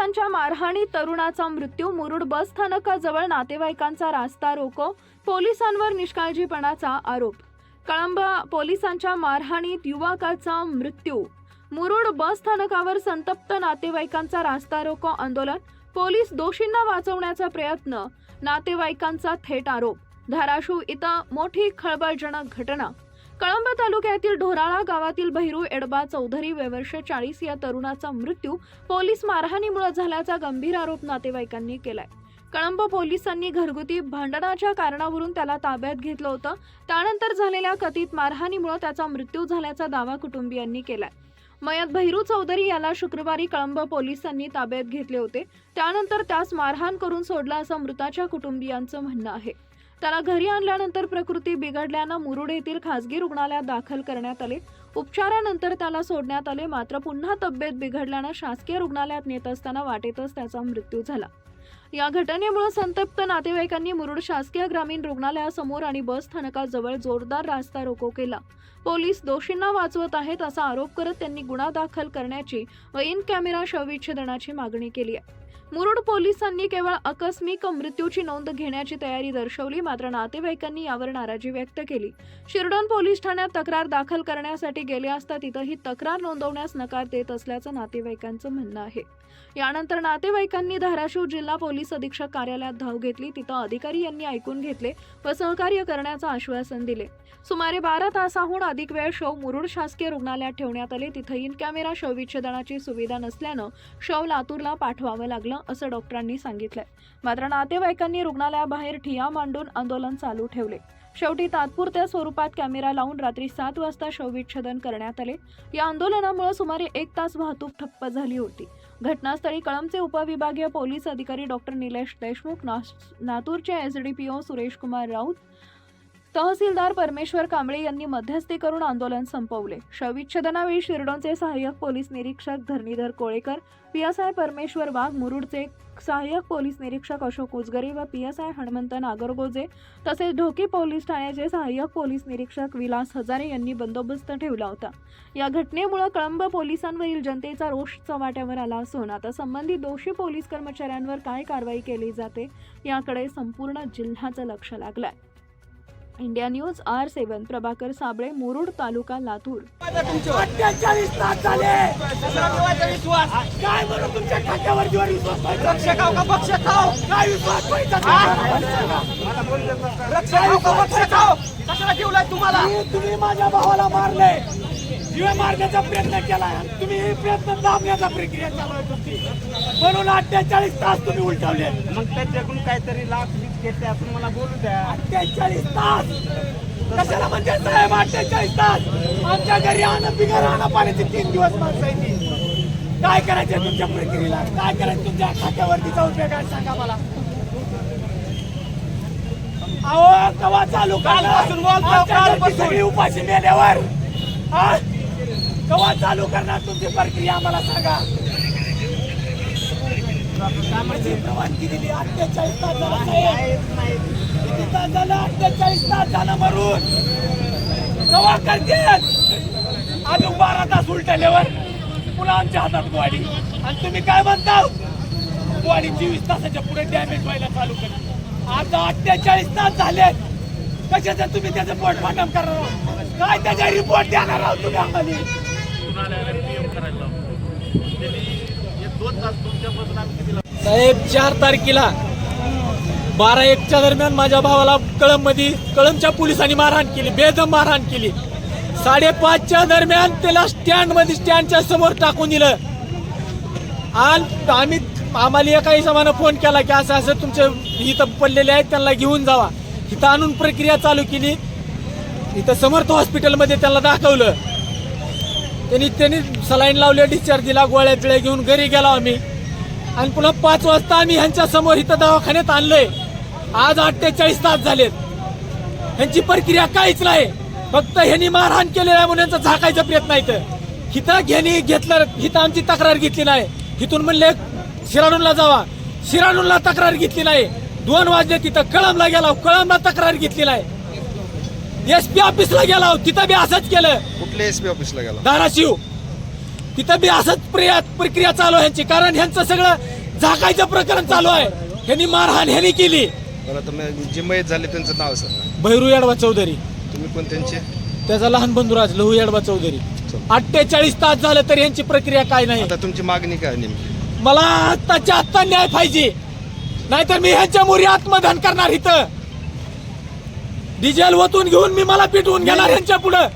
पोलिसांच्या मारहाणीत तरुणाचा मृत्यू मुरुड बस स्थानकाजवळ नातेवाईकांचा रास्ता रोको पोलिसांवर निष्काळजीपणाचा आरोप. कळंब पोलिसांच्या मारहाणीत युवकाचा मृत्यू. मुरुड बस स्थानकावर संतप्त नातेवाईकांचा रास्ता रोको आंदोलन. पोलीस दोषींना वाचवण्याचा प्रयत्न. नातेवाईकांचा थेट आरोप. धाराशिव इथं मोठी खळबळजनक घटना. कळंब तालुक्यातील ढोराळा गावातील भैरू एडबा चौधरी वयवर्ष चाळीस या तरुणाचा मृत्यू पोलीस मारहाणीमुळे झाल्याचा गंभीर आरोप नातेवाईकांनी केलाय. कळंब पोलिसांनी घरगुती भांडणाच्या कारणावरून त्याला ताब्यात घेतलं होतं. त्यानंतर झालेल्या कथित मारहाणीमुळे त्याचा मृत्यू झाल्याचा दावा कुटुंबियांनी केलाय. मयत भैरू चौधरी याला शुक्रवारी कळंब पोलिसांनी ताब्यात घेतले होते. त्यानंतर त्यास मारहाण करून सोडला असं मृताच्या कुटुंबियांचं म्हणणं आहे. त्याला घरी आणल्यानंतर प्रकृती बिघडल्यानं मुरुड येथील खासगी रुग्णालयात दाखल करण्यात आले. उपचारानंतर त्याला सोडण्यात आले मात्र पुन्हा तब्येत बिघडल्यानं शासकीय रुग्णालयात नेत असताना वाटेतच त्याचा मृत्यू झाला. या घटनेमुळे संतप्त नातेवाईकांनी मुरुड शासकीय ग्रामीण रुग्णालयासमोर आणि बस स्थानकाजवळ जोरदार रास्ता रोको केला. पोलीस दोषींना वाचवत आहेत असा आरोप करत त्यांनी गुन्हा दाखल करण्याची व इन कॅमेरा शवविच्छेदनाची मागणी केली आहे. मुरुड पोलिसांनी केवळ आकस्मिक मृत्यूची नोंद घेण्याची तयारी दर्शवली मात्र नातेवाईकांनी यावर नाराजी व्यक्त केली. शिरडोन पोलीस ठाण्यात तक्रार दाखल करण्यासाठी गेले असता तिथंही तक्रार नोंदवण्यास नकार देत असल्याचं नातेवाईकांचं म्हणणं आहे. यानंतर नातेवाईकांनी धाराशिव जिल्हा पोलीस अधीक्षक कार्यालयात धाव घेतली तिथं अधिकारी यांनी ऐकून घेतले व सहकार्य करण्याचं आश्वासन दिले. सुमारे बारा तासाहून अधिक वेळ शव मुरुड शासकीय रुग्णालयात ठेवण्यात आले तिथं इन कॅमेरा शवविच्छेदनाची सुविधा नसल्यानं शव लातूरला पाठवावं लागलं असं डॉक्टरांनी सांगितलंय. मात्र नातेवाईकांनी रुग्णालयाबाहेर ठिया मांडून आंदोलन चालू ठेवले. शेवटी तात्पुरत्या स्वरूपात कॅमेरा लावून रात्री सात वाजता शवविच्छेदन करण्यात आले. या आंदोलनामुळे सुमारे एक तास वाहतूक ठप्प झाली होती. घटनास्थळी कळमचे उपविभागीय पोलीस अधिकारी डॉक्टर निलेश देशमुख नास- लातूरचे एसडीपीओ सुरेश कुमार राऊत तहसीलदार परमेश्वर कांबळे यांनी मध्यस्थी करून आंदोलन संपवले. शवविच्छेदनावेळी शिरडोनचे सहाय्यक पोलीस निरीक्षक धरणीधर कोळेकर पीएसआय परमेश्वर वाघ मुरुडचे सहाय्यक पोलीस निरीक्षक अशोक उजगरे व पीएसआय हनुमंत नागरगोजे तसेच ढोकी पोलीस ठाण्याचे सहाय्यक पोलीस निरीक्षक विलास हजारे यांनी बंदोबस्त ठेवला होता. या घटनेमुळे कळंब पोलिसांवरील जनतेचा रोष चव्हाट्यावर आला असून आता संबंधित दोषी पोलीस कर्मचाऱ्यांवर काय कारवाई केली जाते याकडे संपूर्ण जिल्ह्याचं लक्ष लागलं आहे India news R seven Prabhakar Sable Murud तालुका लातूर अठ्ठेचाळीस तास झाले काय तुमच्या खात्यावर जीवर विश्वास ठेवायचा? रक्षक का पक्ष खाव काय विश्वास ठेवायचा तुमच्यावर? रक्षक का पक्ष खाव कशाला ठेवलाय तुम्हाला मी- तुम्ही माझ्या भावाला मारले जीव मारण्याचा प्रयत्न केला तुम्ही हे प्रयत्न दाबण्याचा प्रक्रिया चालू आहे तुमची म्हणून अठ्ठेचाळीस तास तुम्ही उलटवले मग त्याच्याकडून काहीतरी लाख वीस घेते आपण मला बोलू द्या. अठ्ठेचाळीस तास. कशाला साहेब अठ्ठेचाळीस तास? आमच्या घरी आणा बिगर आणा पाण्याचे तीन दिवस माणसं आहे ती. काय करायचं तुमच्या प्रक्रियेला? काय करायचं तुमच्या खात्यावरती जाऊन सांगा मला. अहो कवा चालू कालपासून बोलतो, आमच्या घरची कालपासून. सगळी उपाशी मेल्यावर. हा? कवा चालू करणार तुमची प्रक्रिया आम्हाला सांगा. कामाची परवानगी दिली अठ्ठेचाळीस तास झाला साहेब. किती तास झालं अठ्ठेचाळीस तास झालं मरून कवा करते अजून बारा तास उलटल्यावर पुन्हा आमच्या हातात ग्वाडी आणि तुम्ही काय म्हणता? ग्वाडी चोवीस तासाच्या पुढे डॅमेज व्हायला चालू करा आता अठ्ठेचाळीस तास झाले कशाचं तुम्ही त्याचं पोटमाटम करणार आहात? काय त्याचा रिपोर्ट देणार आहोत तुम्ही? आम्हाला साहेब चार तारखेला बारा एकच्या दरम्यान माझ्या भावाला कळममध्ये कळमच्या पोलिसांनी मारहाण केली बेदम मारहाण केली. साडेपाचच्या दरम्यान त्याला स्टँडमध्ये स्टँडच्या समोर टाकून दिलं. आणि आम्ही आम्हाला एका हिशोबानं फोन केला की असं असं तुमचे इथं पडलेले आहेत त्यांना घेऊन जावा. इथं आणून प्रक्रिया चालू केली. इथं समर्थ हॉस्पिटलमध्ये त्यांना दाखवलं. त्यांनी त्यांनी सलाईन लावले डिस्चार्ज दिला गोळ्या पिळ्या घेऊन घरी गेलो आम्ही. आणि पुन्हा पाच वाजता आम्ही ह्यांच्या समोर इथं दवाखान्यात आणलंय. आज अठ्ठेचाळीस तास झालेत. ह्यांची प्रक्रिया काहीच नाही. फक्त ह्यांनी मारहाण केलेल्या आहे म्हणून यांचा झाकायचा प्रयत्न आहे इथं. हिथं घेणी घेतलं हिथं आमची तक्रार घेतली नाही. हिथून म्हणले शिराडूनला जावा. शिराडूनला तक्रार घेतली नाही. दोन वाजले तिथं कळमला गेला. कळमला तक्रार घेतली नाही. एस पी ऑफिसला गेला तिथं बी असंच केलं. कुठल्या एस पी ऑफिसला गेला? धाराशिव. तिथं बी असंच प्रिया प्रक्रिया चालू आहे ह्यांची. कारण ह्यांचं सगळं झाकायचं प्रकरण चालू आहे. ह्यांनी मारहाण ह्यांनी केली. बरं जे मयत झाले त्यांचं नाव सांगा. भैरू याडवा चौधरी. तुम्ही पण त्यांचे? त्याचा लहान बंधुराज लहू याडवा चौधरी. अठ्ठेचाळीस तास झालं तर यांची प्रक्रिया काय नाही. आता तुमची मागणी काय नेमकी? मला आत्ताच्या आत्ता न्याय पाहिजे. नाहीतर मी ह्यांच्या मोरी आत्मदान करणार इथं. डिझेल ओतून घेऊन मी मला पिटवून घेणार ह्यांच्या पुढं.